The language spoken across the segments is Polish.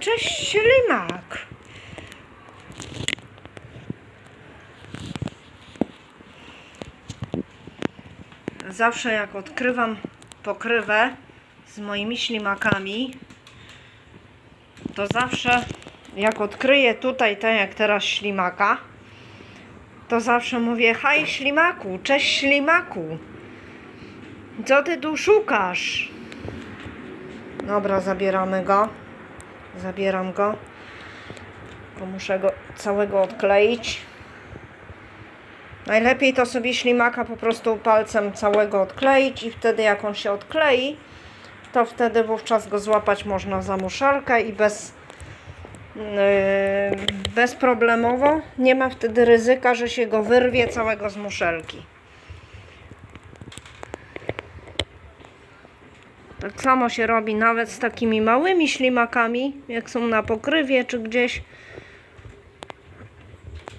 cześć ślimak. Zawsze jak odkrywam pokrywę z moimi ślimakami, to zawsze jak odkryję tutaj, tak jak teraz ślimaka, to zawsze mówię, haj ślimaku, cześć ślimaku. Co ty tu szukasz? Dobra, zabieramy go. Zabieram go. Bo muszę go całego odkleić. Najlepiej to sobie ślimaka po prostu palcem całego odkleić i wtedy jak on się odklei, to wtedy wówczas go złapać można za muszarkę i bez yy, bezproblemowo. Nie ma wtedy ryzyka, że się go wyrwie całego z muszelki. Tak samo się robi nawet z takimi małymi ślimakami, jak są na pokrywie czy gdzieś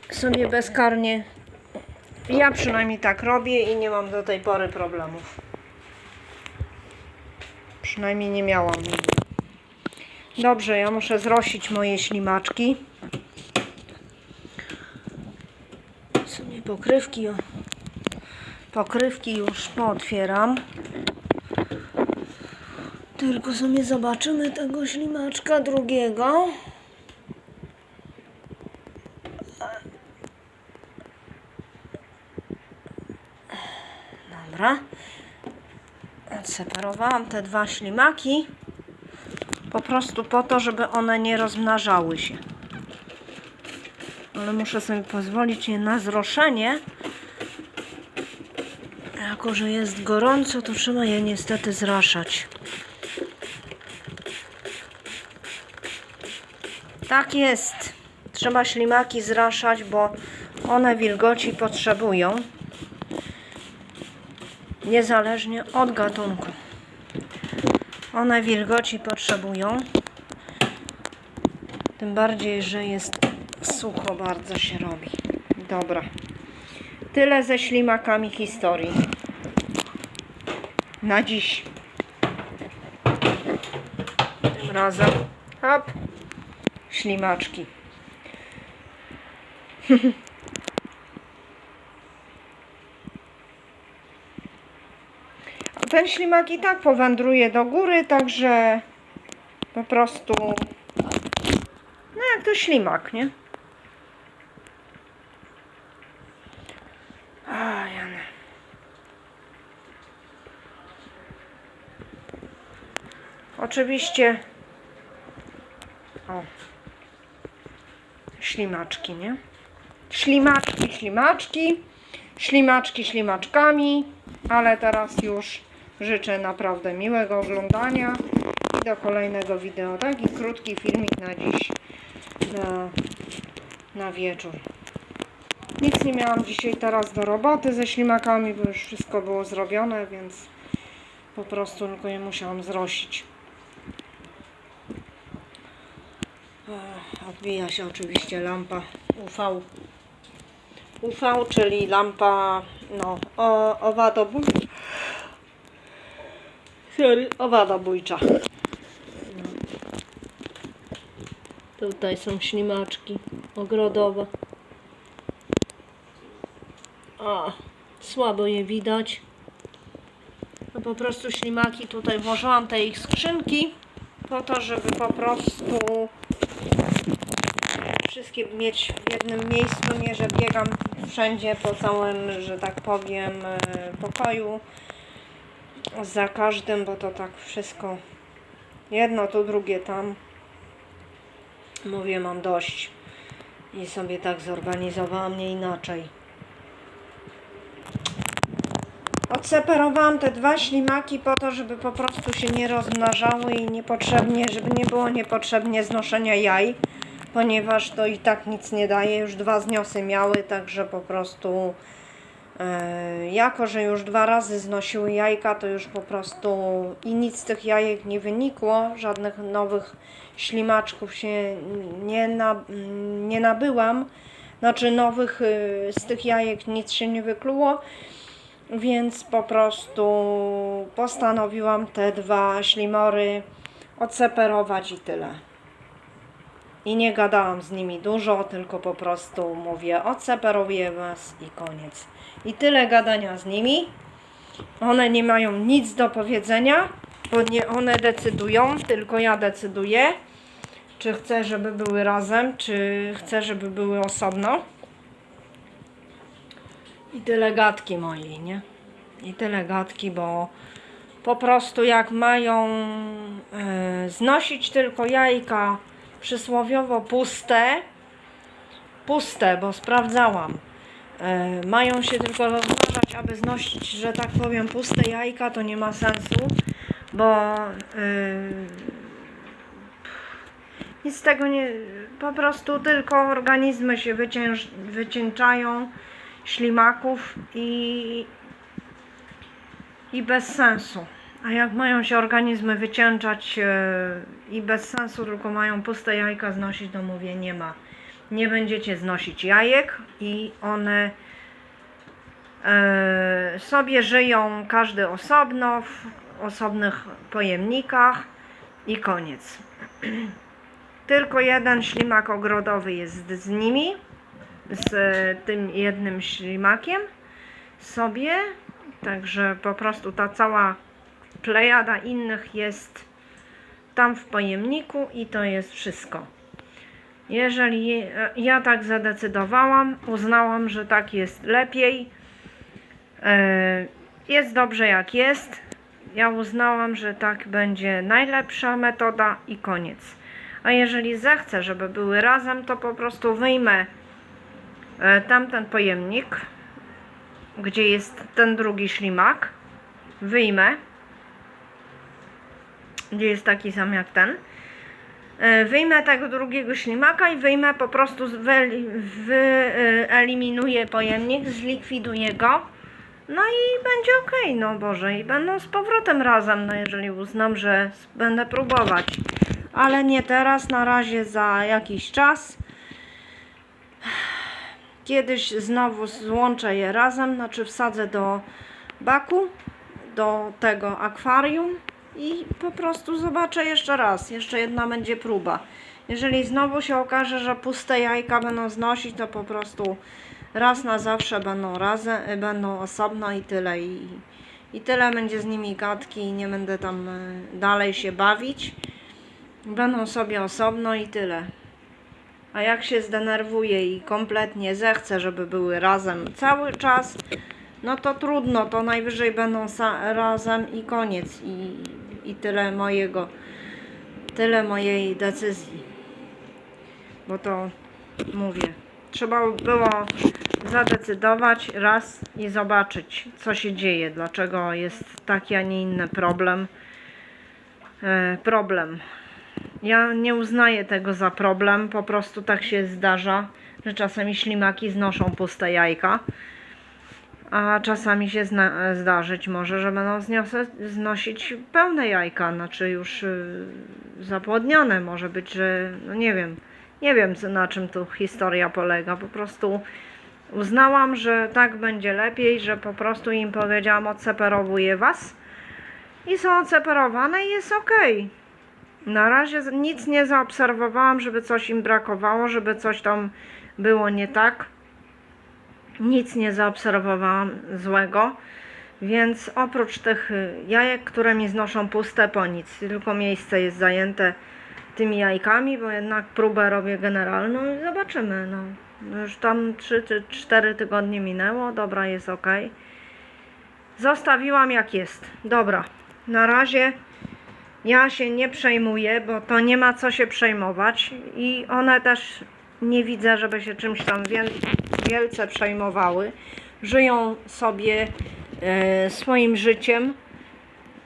sobie bezkarnie. Ja przynajmniej tak robię i nie mam do tej pory problemów. Przynajmniej nie miałam. Dobrze, ja muszę zrosić moje ślimaczki. Sobie pokrywki, pokrywki już pootwieram. Tylko sobie zobaczymy tego ślimaczka drugiego. Dobra. Odseparowałam te dwa ślimaki. Po prostu po to, żeby one nie rozmnażały się. Ale muszę sobie pozwolić je na zroszenie. Jako, że jest gorąco, to trzeba je niestety zraszać. Tak jest. Trzeba ślimaki zraszać, bo one wilgoci potrzebują. Niezależnie od gatunku. One wilgoci potrzebują. Tym bardziej, że jest sucho bardzo się robi. Dobra. Tyle ze ślimakami historii. Na dziś. Tym razem. Hop ślimaczki. A ten ślimak i tak powędruje do góry, także po prostu no jak to ślimak, nie? Oczywiście o. Ślimaczki, nie? Ślimaczki, ślimaczki. Ślimaczki ślimaczkami. Ale teraz już życzę naprawdę miłego oglądania. I do kolejnego wideo. Taki krótki filmik na dziś. Na, na wieczór. Nic nie miałam dzisiaj teraz do roboty ze ślimakami, bo już wszystko było zrobione, więc po prostu tylko je musiałam zrosić. Odbija się oczywiście lampa UV. UV, czyli lampa no, o, owadobójcza. Owadobójcza. No. Tutaj są ślimaczki ogrodowe. A, słabo je widać. No po prostu ślimaki tutaj włożyłam te ich skrzynki po to, żeby po prostu wszystkie mieć w jednym miejscu, nie że biegam wszędzie po całym, że tak powiem, e, pokoju za każdym, bo to tak wszystko jedno tu, drugie tam. Mówię, mam dość i sobie tak zorganizowałam, nie inaczej. Odseparowałam te dwa ślimaki po to, żeby po prostu się nie rozmnażały i niepotrzebnie, żeby nie było niepotrzebnie znoszenia jaj, ponieważ to i tak nic nie daje. Już dwa zniosy miały, także po prostu e, jako, że już dwa razy znosiły jajka, to już po prostu i nic z tych jajek nie wynikło, żadnych nowych ślimaczków się nie, na, nie nabyłam. Znaczy nowych y, z tych jajek nic się nie wykluło. Więc po prostu postanowiłam te dwa ślimory odseparować i tyle. I nie gadałam z nimi dużo, tylko po prostu mówię, odseparuję was i koniec. I tyle gadania z nimi. One nie mają nic do powiedzenia, bo nie one decydują, tylko ja decyduję, czy chcę, żeby były razem, czy chcę, żeby były osobno. I tyle gadki mojej, nie? I tyle gadki, bo po prostu jak mają e, znosić tylko jajka przysłowiowo puste, puste, bo sprawdzałam, e, mają się tylko rozmnażać, aby znosić, że tak powiem, puste jajka, to nie ma sensu, bo e, nic z tego nie, po prostu tylko organizmy się wycięż, wycieńczają ślimaków i, i bez sensu. A jak mają się organizmy wycięczać e, i bez sensu, tylko mają puste jajka znosić, to mówię, nie ma. Nie będziecie znosić jajek i one e, sobie żyją każdy osobno, w osobnych pojemnikach i koniec. Tylko jeden ślimak ogrodowy jest z nimi, z tym jednym ślimakiem sobie. Także po prostu ta cała plejada innych jest tam w pojemniku i to jest wszystko. Jeżeli ja tak zadecydowałam, uznałam, że tak jest lepiej, e, jest dobrze jak jest. Ja uznałam, że tak będzie najlepsza metoda i koniec. A jeżeli zechcę, żeby były razem, to po prostu wyjmę tamten pojemnik, gdzie jest ten drugi ślimak, wyjmę, gdzie jest taki sam jak ten. E, Wyjmę tego drugiego ślimaka i wyjmę po prostu, wyeliminuję pojemnik, zlikwiduję go. No i będzie ok, no Boże, i będą z powrotem razem, no jeżeli uznam, że będę próbować. Ale nie teraz, na razie za jakiś czas. Kiedyś znowu złączę je razem, znaczy wsadzę do baku, do tego akwarium i po prostu zobaczę jeszcze raz. Jeszcze jedna będzie próba. Jeżeli znowu się okaże, że puste jajka będą znosić, to po prostu raz na zawsze będą razem, będą osobno i tyle. I, i tyle będzie z nimi gadki i nie będę tam y, dalej się bawić. Będą sobie osobno i tyle. A jak się zdenerwuję i kompletnie zechcę, żeby były razem cały czas, no to trudno, to najwyżej będą razem i koniec. I, I tyle mojego, tyle mojej decyzji. Bo to mówię, trzeba było zadecydować raz i zobaczyć, co się dzieje, dlaczego jest taki, a nie inny problem. E, problem. Ja nie uznaję tego za problem, po prostu tak się zdarza, że czasami ślimaki znoszą puste jajka, a czasami się zdarzyć może, że będą znosić pełne jajka, znaczy już y, zapłodnione. Może być, że no nie wiem, nie wiem na czym tu historia polega, po prostu uznałam, że tak będzie lepiej, że po prostu im powiedziałam odseparowuję was i są odseparowane i jest okej. Na razie nic nie zaobserwowałam, żeby coś im brakowało, żeby coś tam było nie tak. Nic nie zaobserwowałam złego, więc oprócz tych y, jajek, które mi znoszą puste, po nic. Tylko miejsce jest zajęte tymi jajkami, bo jednak próbę robię generalną i zobaczymy. No. Już tam 3 czy 4 tygodnie minęło, dobra, jest ok. Zostawiłam jak jest. Dobra, na razie ja się nie przejmuję, bo to nie ma co się przejmować i one też nie widzę, żeby się czymś tam wiel wielce przejmowały. Żyją sobie e, swoim życiem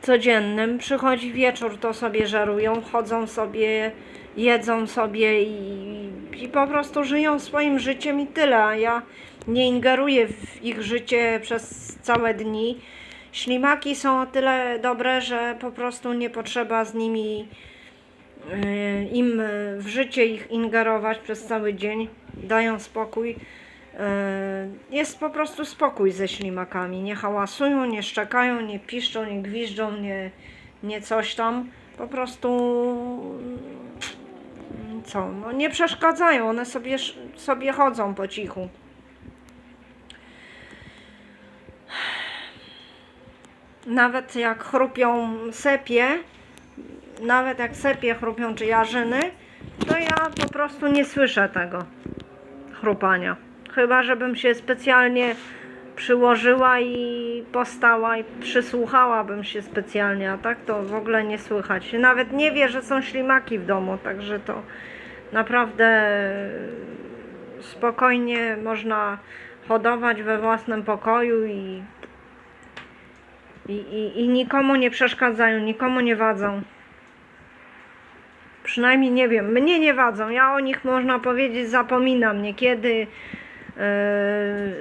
codziennym. Przychodzi wieczór, to sobie żerują, chodzą sobie, jedzą sobie i, i po prostu żyją swoim życiem i tyle. A ja nie ingeruję w ich życie przez całe dni. Ślimaki są o tyle dobre, że po prostu nie potrzeba z nimi e, im w życie ich ingerować przez cały dzień. Dają spokój. E, Jest po prostu spokój ze ślimakami. Nie hałasują, nie szczekają, nie piszczą, nie gwiżdżą, nie, nie coś tam. Po prostu mm, co, no nie przeszkadzają, one sobie, sobie chodzą po cichu. Nawet jak chrupią sepie, nawet jak sepie chrupią czy jarzyny, to ja po prostu nie słyszę tego chrupania. Chyba, żebym się specjalnie przyłożyła i postała i przysłuchałabym się specjalnie, a tak to w ogóle nie słychać. Nawet nie wie, że są ślimaki w domu, także to naprawdę spokojnie można hodować we własnym pokoju i, i, i, i nikomu nie przeszkadzają, nikomu nie wadzą. Przynajmniej nie wiem, mnie nie wadzą. Ja o nich można powiedzieć zapominam niekiedy.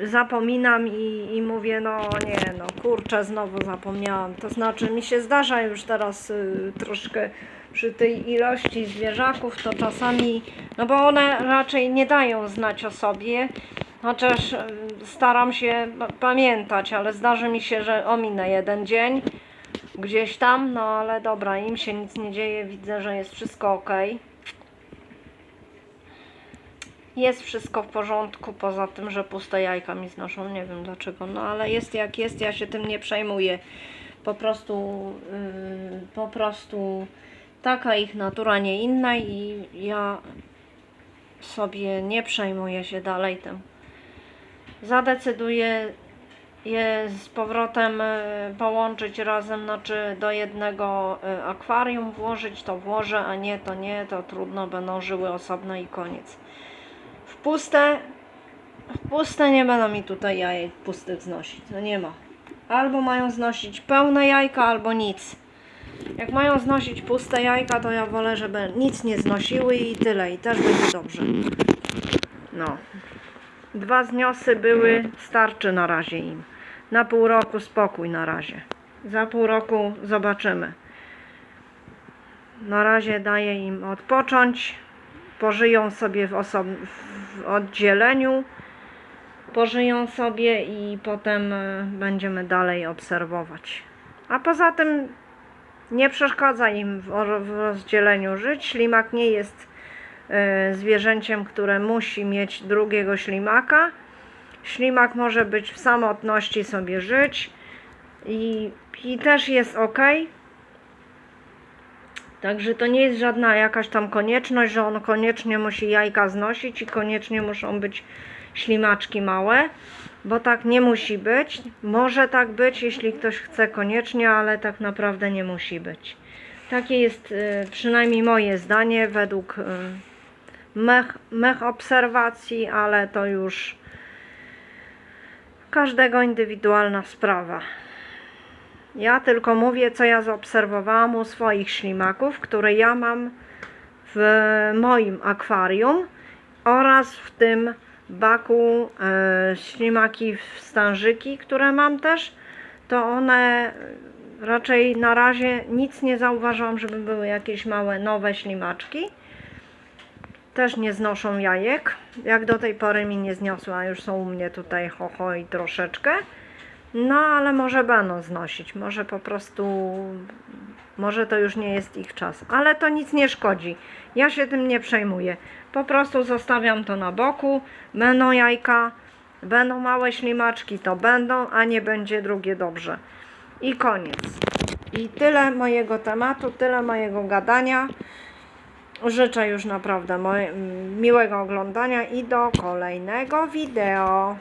Yy, zapominam i, i mówię, no nie, no kurczę, znowu zapomniałam. To znaczy, mi się zdarza już teraz yy, troszkę przy tej ilości zwierzaków, to czasami, no bo one raczej nie dają znać o sobie, chociaż yy, staram się pa- pamiętać, ale zdarzy mi się, że ominę jeden dzień gdzieś tam, no ale dobra, im się nic nie dzieje, widzę, że jest wszystko ok. Jest wszystko w porządku, poza tym, że puste jajka mi znoszą, nie wiem dlaczego, no ale jest jak jest, ja się tym nie przejmuję. Po prostu, yy, po prostu taka ich natura, nie inna i ja sobie nie przejmuję się dalej tym. Zadecyduję je z powrotem e, połączyć razem, znaczy do jednego e, akwarium włożyć, to włożę, a nie, to nie, to trudno, będą żyły osobno i koniec. W puste, w puste nie będą mi tutaj jajek pustych znosić, no nie ma. Albo mają znosić pełne jajka, albo nic. Jak mają znosić puste jajka, to ja wolę, żeby nic nie znosiły i tyle, i też będzie dobrze. No. Dwa zniosy były, starczy na razie im. Na pół roku spokój na razie. Za pół roku zobaczymy. Na razie daję im odpocząć. Pożyją sobie w, w oddzieleniu. Pożyją sobie i potem e, będziemy dalej obserwować. A poza tym nie przeszkadza im w, rozdzieleniu żyć. Ślimak nie jest zwierzęciem, które musi mieć drugiego ślimaka. Ślimak może być w samotności sobie żyć i, i też jest ok. Także to nie jest żadna jakaś tam konieczność, że on koniecznie musi jajka znosić i koniecznie muszą być ślimaczki małe, bo tak nie musi być. Może tak być, jeśli ktoś chce koniecznie, ale tak naprawdę nie musi być. Takie jest y, przynajmniej moje zdanie według y, mech, mech obserwacji, ale to już każdego indywidualna sprawa. Ja tylko mówię, co ja zaobserwowałam u swoich ślimaków, które ja mam w moim akwarium oraz w tym baku e, ślimaki wstężyki, które mam też, to one raczej na razie nic nie zauważyłam, żeby były jakieś małe nowe ślimaczki. Też nie znoszą jajek. Jak do tej pory mi nie zniosły, a już są u mnie tutaj ho, ho i troszeczkę. No, ale może będą znosić. Może po prostu, może to już nie jest ich czas. Ale to nic nie szkodzi. Ja się tym nie przejmuję. Po prostu zostawiam to na boku. Będą jajka, będą małe ślimaczki, to będą, a nie będzie drugie dobrze. I koniec. I tyle mojego tematu, tyle mojego gadania. Życzę już naprawdę miłego oglądania i do kolejnego wideo.